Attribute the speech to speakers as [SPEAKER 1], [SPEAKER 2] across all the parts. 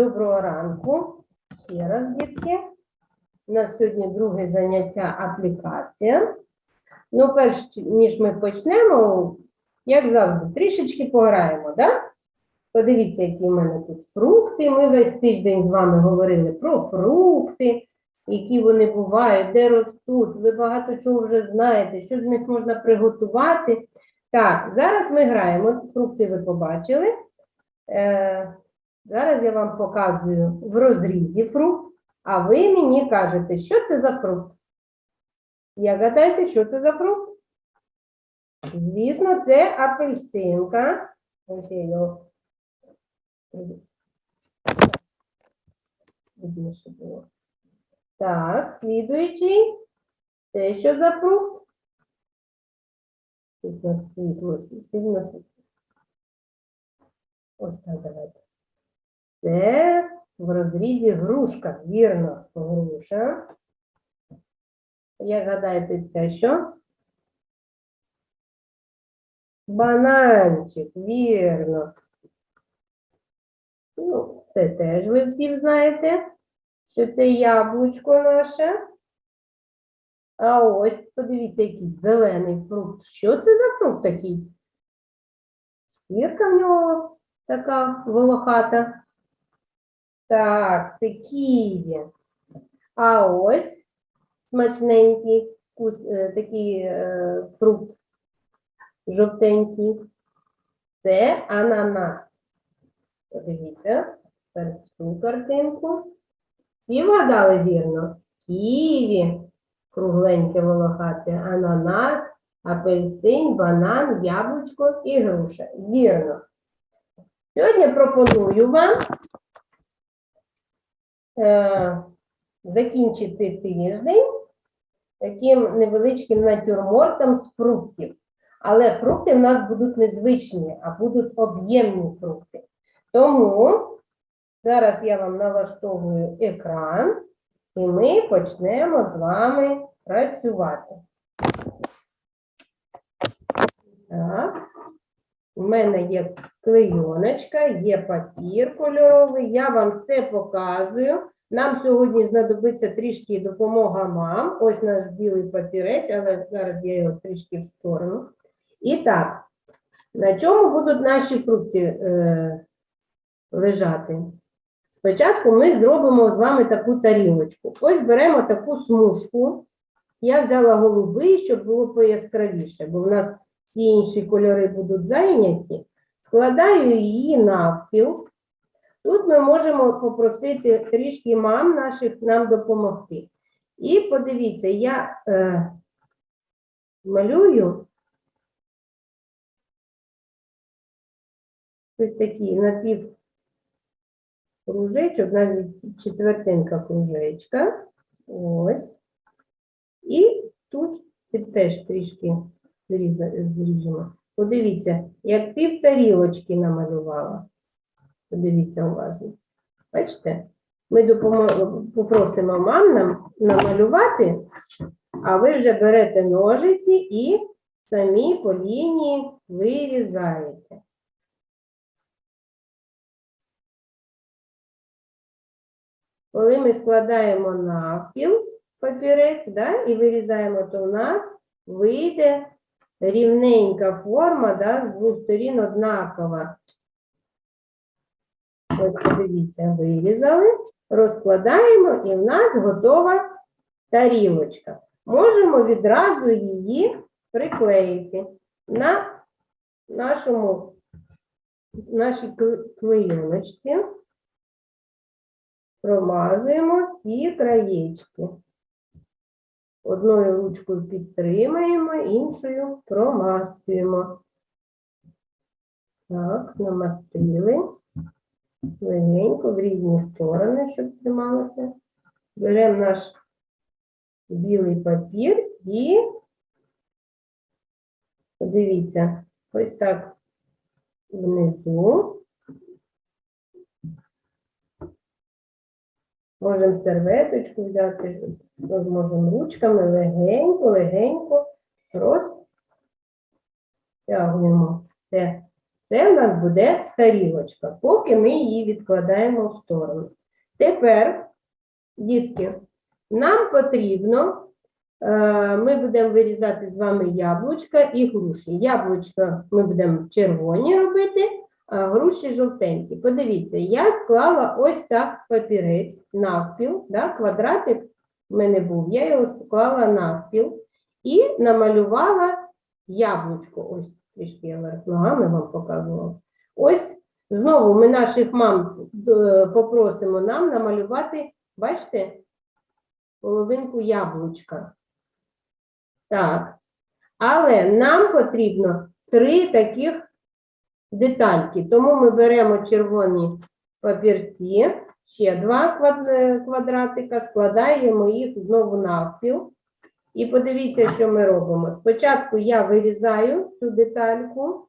[SPEAKER 1] Доброго ранку. Ще раз, дітки. У нас сьогодні друге заняття аплікація. Ну, перш ніж ми почнемо, як завжди, трішечки пограємо, да? Подивіться, які в мене тут фрукти. Ми весь тиждень з вами говорили про фрукти, які вони бувають, де ростуть. Ви багато чого вже знаєте, що з них можна приготувати. Так, зараз ми граємо. Фрукти ви побачили. Е, зараз я вам показую в розрізі фрукт, а ви мені кажете, що це за фрукт. Як гадаєте, що це за фрукт? Звісно, це апельсинка. Ось я його. Так, слідуючий. Це що за фрукт? Тут сильно світло. Ось так давайте. Це в розрізі грушка, вірно, груша. Як гадаєте, це що? Бананчик, вірно. Ну, це теж ви всі знаєте, що це яблучко наше. А ось, подивіться, який зелений фрукт. Що це за фрукт такий? Шкірка в нього така волохата. Так, це ківі. А ось смачненький е, такий е, фрукт жовтенький. Це ананас. Подивіться, цю картинку. Всі вгадали вірно? Ківі, кругленьке волохате, ананас, апельсин, банан, яблучко і груша. Вірно. Сьогодні пропоную вам закінчити тиждень таким невеличким натюрмортом з фруктів. Але фрукти в нас будуть незвичні, а будуть об'ємні фрукти. Тому зараз я вам налаштовую екран, і ми почнемо з вами працювати. Так. У мене є клейоночка, є папір кольоровий, я вам все показую. Нам сьогодні знадобиться трішки допомога мам. Ось наш білий папірець, але зараз я його трішки в сторону. І так, на чому будуть наші фрукти е, лежати? Спочатку ми зробимо з вами таку тарілочку. Ось беремо таку смужку. Я взяла голубий, щоб було пояскравіше, бо в нас ті інші кольори будуть зайняті. Складаю її навпіл. Тут ми можемо попросити трішки мам наших нам допомогти. І подивіться, я е, малюю ось такий напів кружечок, навіть четвертинка кружечка. Ось. І тут теж трішки зріжемо. Подивіться, як пів тарілочки намалювала. Подивіться уважно. Бачите? Ми попросимо мам нам намалювати, а ви вже берете ножиці і самі по лінії вирізаєте. Коли ми складаємо навпіл папірець да, і вирізаємо, то у нас вийде рівненька форма, да, з двох сторін однакова. Ось подивіться, вирізали, розкладаємо і в нас готова тарілочка. Можемо відразу її приклеїти на нашому, нашій кле- клейоночці. Промазуємо всі краєчки. Одною ручкою підтримаємо, іншою промастуємо. Так, намастили. Легенько в різні сторони, щоб трималося. Беремо наш білий папір і подивіться, ось так внизу. Можемо серветочку взяти, можемо ручками легенько, легенько розтягуємо це Це в нас буде тарілочка, поки ми її відкладаємо в сторону. Тепер, дітки, нам потрібно, е, ми будемо вирізати з вами яблучка і груші. Яблучка ми будемо червоні робити, а груші жовтенькі. Подивіться, я склала ось так папірець навпіл, да, квадратик в мене був, я його склала навпіл і намалювала яблучко. Ось трішки я вверх ногами вам показувала. Ось знову ми наших мам е, попросимо нам намалювати, бачите, половинку яблучка. Так. Але нам потрібно три таких детальки. Тому ми беремо червоні папірці, ще два квадратика, складаємо їх знову навпіл. І подивіться, що ми робимо. Спочатку я вирізаю цю детальку.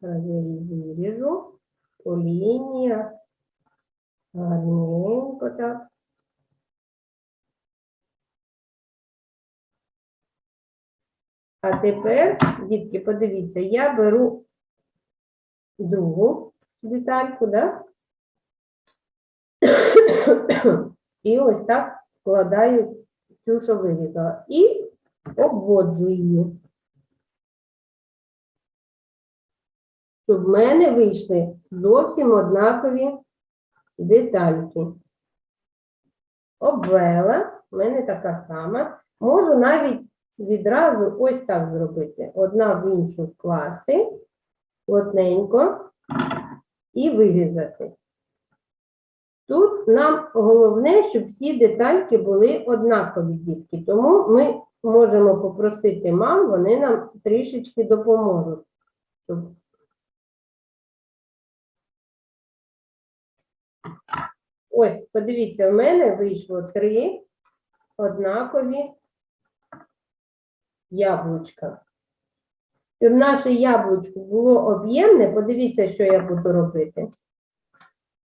[SPEAKER 1] Я її виріжу по лініях. Гарненько так. А тепер, дітки, подивіться, я беру другу детальку, да? І ось так вкладаю цю, що вирізала. І обводжу її. Щоб в мене вийшли зовсім однакові детальки. Обвела, в мене така сама. Можу навіть відразу ось так зробити. Одна в іншу вкласти плотненько і вирізати. Тут нам головне, щоб всі детальки були однакові дітки, тому ми можемо попросити мам, вони нам трішечки допоможуть. Ось, подивіться, в мене вийшло три однакові яблучка. Щоб наше яблучко було об'ємне, подивіться, що я буду робити.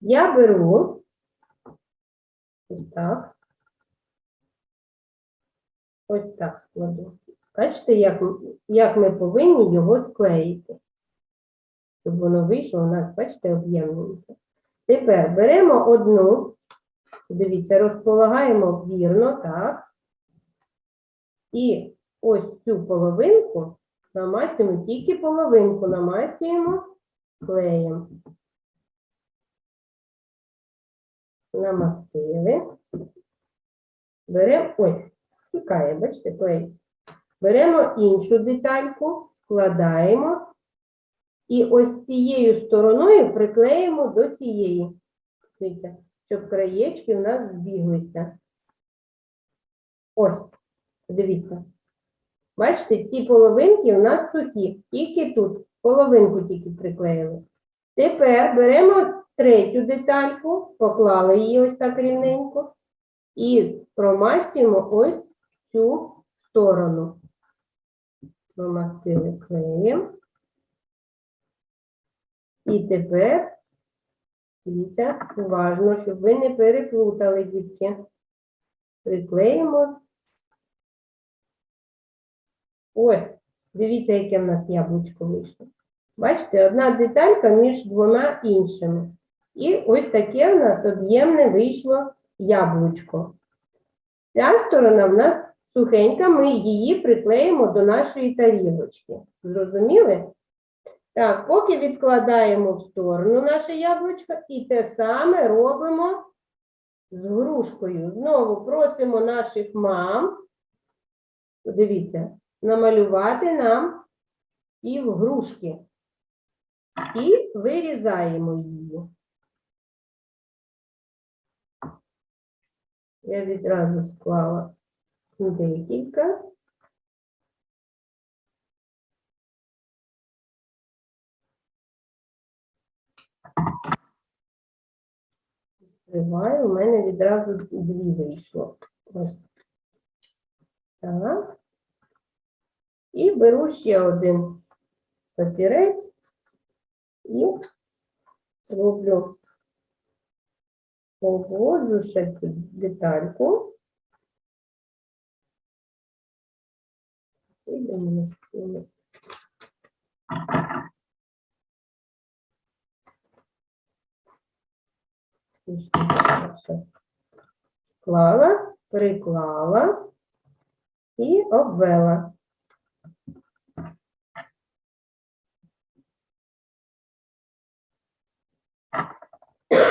[SPEAKER 1] Я беру ось так. Ось так складу. Бачите, як, як ми повинні його склеїти. Щоб воно вийшло у нас, бачите, об'ємненьке. Тепер беремо одну, дивіться, розполагаємо вірно, так. І ось цю половинку намастюємо, тільки половинку намастюємо клеєм. Намастили. Беремо, ой, тікає, бачите, клей. Беремо іншу детальку, складаємо і ось цією стороною приклеїмо до цієї. Дивіться, щоб краєчки у нас збіглися. Ось, дивіться. Бачите, ці половинки у нас сухі, тільки тут, половинку тільки приклеїли. Тепер беремо третю детальку, поклали її ось так рівненько, і промастюємо ось цю сторону. Промастили клеєм. І тепер, дивіться, уважно, щоб ви не переплутали, дітки. Приклеїмо Ось, дивіться, яке в нас яблучко вийшло. Бачите, одна деталька між двома іншими. І ось таке в нас об'ємне вийшло яблучко. Ця сторона в нас сухенька, ми її приклеїмо до нашої тарілочки. Зрозуміли? Так, поки відкладаємо в сторону наше яблучко і те саме робимо з грушкою. Знову просимо наших мам. Подивіться, намалювати нам півгрушки. І вирізаємо її. Я відразу склала декілька. Відкриваю, у мене відразу дві вийшло. Ось. Так. І беру ще один папірець і роблю, поводжу ще цю детальку. І Трішки Склала, приклала і обвела.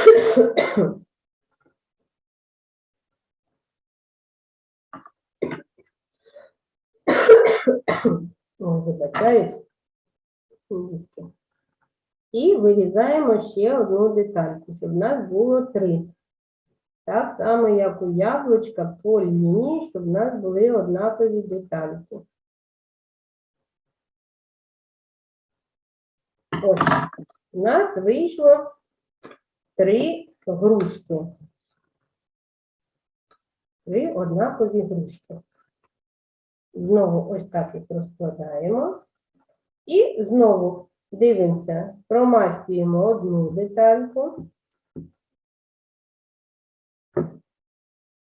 [SPEAKER 1] Ой, Вибачаюсь. І вирізаємо ще одну детальку, щоб в нас було три. Так само, як у яблучка по лінії, щоб в нас були однакові детальки. Ось, у нас вийшло три грушки. Три однакові грушки. Знову ось так їх розкладаємо. І знову дивимося, промастюємо одну детальку.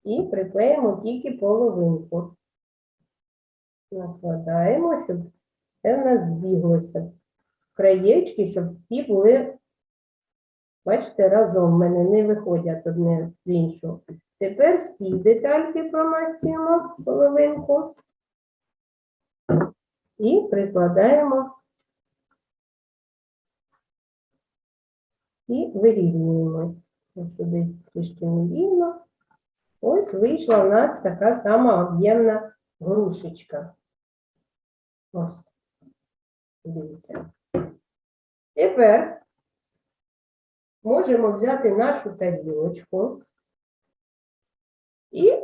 [SPEAKER 1] І приклеїмо тільки половинку. Накладаємо, щоб це в нас збіглося. Краєчки, щоб всі були, бачите, разом в мене не виходять одне з іншого. Тепер ці детальки промастюємо половинку і прикладаємо і вирівнюємо. Ось Сюди трішки нерівно. Ось вийшла у нас така сама об'ємна грушечка. Ось. Дивіться. Тепер можемо взяти нашу тарілочку і,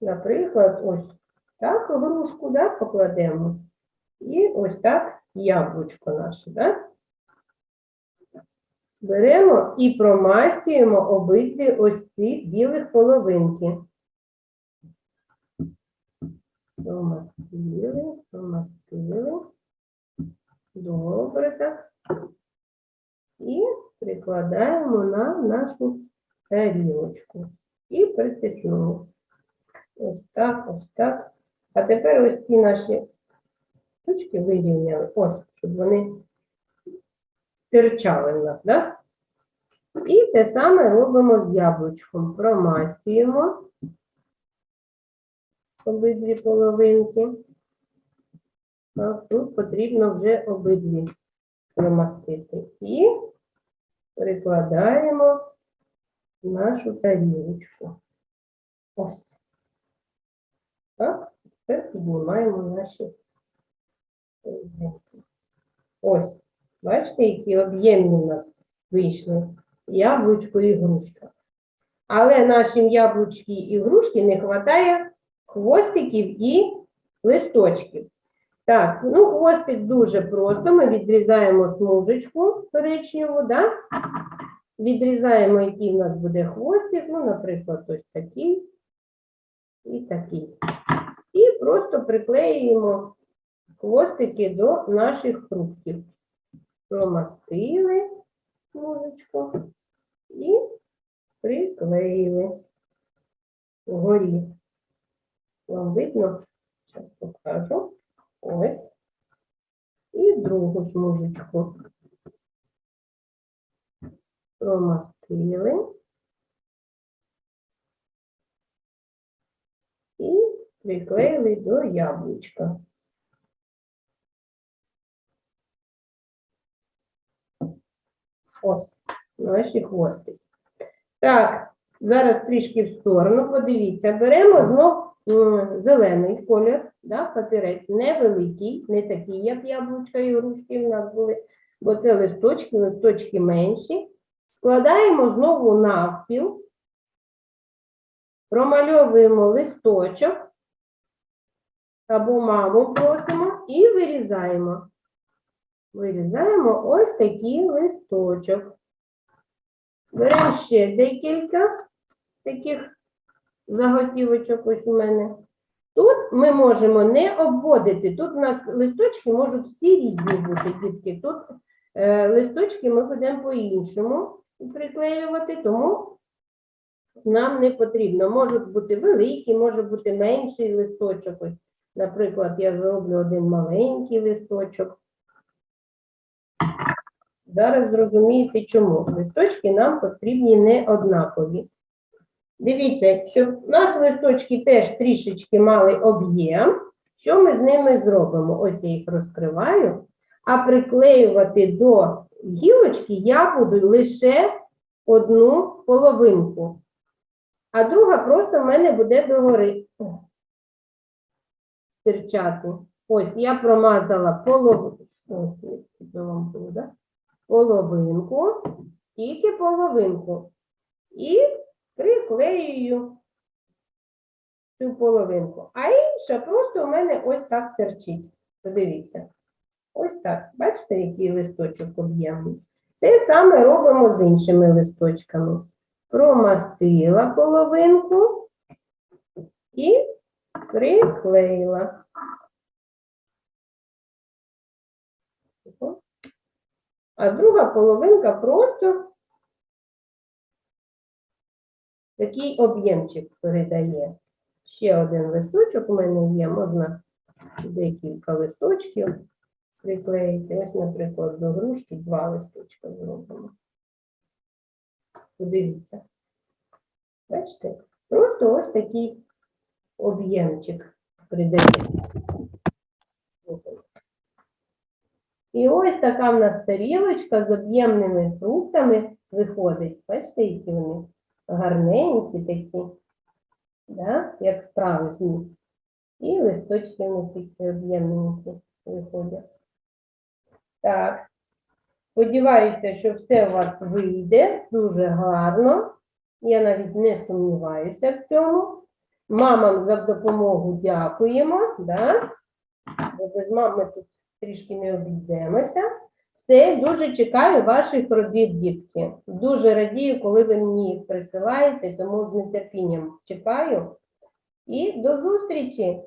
[SPEAKER 1] наприклад, ось так грушку да, покладемо. І ось так яблучко наше, да? Беремо і промастюємо обидві ось ці білих половинки. Промастили, промастили. Добре так. І прикладаємо на нашу тарілочку. І притиснули. Ось так, ось так. А тепер ось ці наші штучки вирівняли. Ось, щоб вони стирчали в нас, да? І те саме робимо з яблучком. Промастюємо обидві половинки. Так, тут потрібно вже обидві промастити. І прикладаємо нашу тарілочку. Ось. Так, тепер піднімаємо наші половинки. Ось. Бачите, які об'ємні в нас вийшли яблучко і грушка. Але нашим яблучки і грушки не вистачає хвостиків і листочків. Так, ну хвостик дуже просто. Ми відрізаємо смужечку коричневу, да? відрізаємо, який в нас буде хвостик, ну, наприклад, ось такий і такий. І просто приклеюємо хвостики до наших фруктів промастили ложечку і приклеїли вгорі. Вам видно? Зараз покажу. Ось. І другу смужечку. Промастили. І приклеїли до яблучка. Ось, наші хвостики. Так, зараз трішки в сторону, подивіться, беремо знов зелений колір, да, папірець, невеликий, не такий, як яблучка і грушки в нас були, бо це листочки, листочки менші. Складаємо знову навпіл, промальовуємо листочок або маму просимо і вирізаємо. Вирізаємо ось такий листочок. Беремо ще декілька таких заготівочок ось у мене. Тут ми можемо не обводити. Тут у нас листочки можуть всі різні бути, дітки. Тут е, листочки ми будемо по-іншому приклеювати, тому нам не потрібно. Можуть бути великі, може бути менший листочок. Ось, наприклад, я зроблю один маленький листочок. Зараз зрозумієте, чому. Листочки нам потрібні не однакові. Дивіться, щоб у нас листочки теж трішечки мали об'єм, що ми з ними зробимо? Ось я їх розкриваю, а приклеювати до гілочки я буду лише одну половинку, а друга просто в мене буде догори. Стирчати. Ось я промазала половинку, половинку, тільки половинку. І приклеюю цю половинку. А інша просто у мене ось так терчить. Подивіться. Ось так. Бачите, який листочок об'ємний? Те саме робимо з іншими листочками. Промастила половинку і приклеїла. А друга половинка просто такий об'ємчик передає. Ще один листочок у мене є, можна декілька листочків приклеїти. Ось, наприклад, до грушки два листочка зробимо. Подивіться. Бачите? Просто ось такий об'ємчик придає. І ось така в нас тарілочка з об'ємними фруктами виходить. Бачите, які вони гарненькі такі, да? як справжні. І листочки них такі об'ємненькі виходять. Так. Сподіваюся, що все у вас вийде дуже гарно. Я навіть не сумніваюся в цьому. Мамам за допомогу дякуємо. Да? Бо без мами тут трішки не обійдемося. Все, дуже чекаю ваших робіт, дітки. Дуже радію, коли ви мені їх присилаєте, тому з нетерпінням чекаю. І до зустрічі!